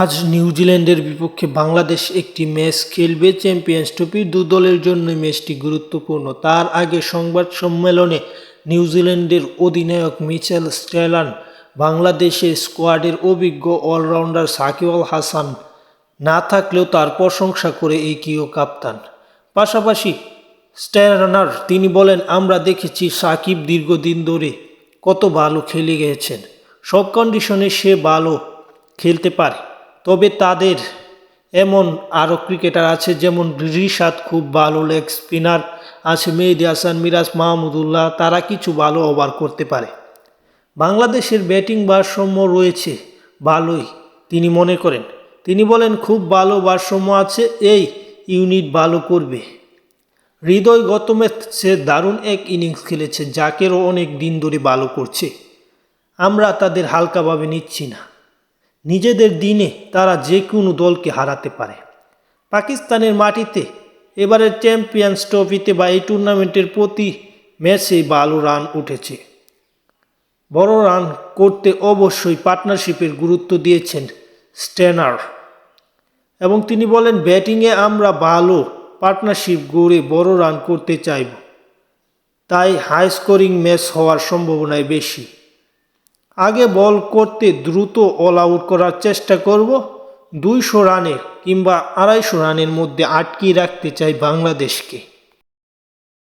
আজ নিউজিল্যান্ডের বিপক্ষে বাংলাদেশ একটি ম্যাচ খেলবে চ্যাম্পিয়ন্স ট্রফির দু দলের জন্য ম্যাচটি গুরুত্বপূর্ণ। তার আগে সংবাদ সম্মেলনে নিউজিল্যান্ডের অধিনায়ক মিচেল স্টেলান বাংলাদেশের স্কোয়াডের অভিজ্ঞ অলরাউন্ডার সাকিব আল হাসান না থাকলেও তার প্রশংসা করে এই কিও কাপ্তান। পাশাপাশি স্টেলানার তিনি বলেন, আমরা দেখেছি সাকিব দীর্ঘদিন ধরে কত ভালো খেলে গেছেন। সব কন্ডিশনে সে ভালো খেলতে পারে। তবে তাদের এমন আরও ক্রিকেটার আছে, যেমন রিশাদ খুব ভালো লেগ স্পিনার আছে, মেহেদি হাসান, মিরাজ মাহমুদুল্লাহ তারা কিছু ভালো ওভার করতে পারে। বাংলাদেশের ব্যাটিং ভারসাম্য রয়েছে ভালোই, তিনি মনে করেন। তিনি বলেন, খুব ভালো ভারসাম্য আছে, এই ইউনিট ভালো করবে। হৃদয় গত ম্যাচে দারুণ এক ইনিংস খেলেছে জাকেরও অনেক দিন ধরে ভালো করছে। আমরা তাদের হালকাভাবে নিচ্ছি না। নিজেদের দিনে তারা যে কোনো দলকে হারাতে পারে। পাকিস্তানের মাটিতে এবারের চ্যাম্পিয়ন্স ট্রফিতে বা এই টুর্নামেন্টের প্রতি ম্যাচে ভালো রান উঠেছে। বড় রান করতে অবশ্যই পার্টনারশিপের গুরুত্ব দিয়েছেন স্ট্যানার এবং তিনি বলেন, ব্যাটিংয়ে আমরা ভালো পার্টনারশিপ গড়ে বড় রান করতে চাইব। তাই হাই স্কোরিং ম্যাচ হওয়ার সম্ভাবনায় বেশি। আগে বল করতে দ্রুত অল আউট করার চেষ্টা করব। দুইশো রানের কিংবা আড়াইশো রানের মধ্যে আটকিয়ে রাখতে চাই বাংলাদেশকে।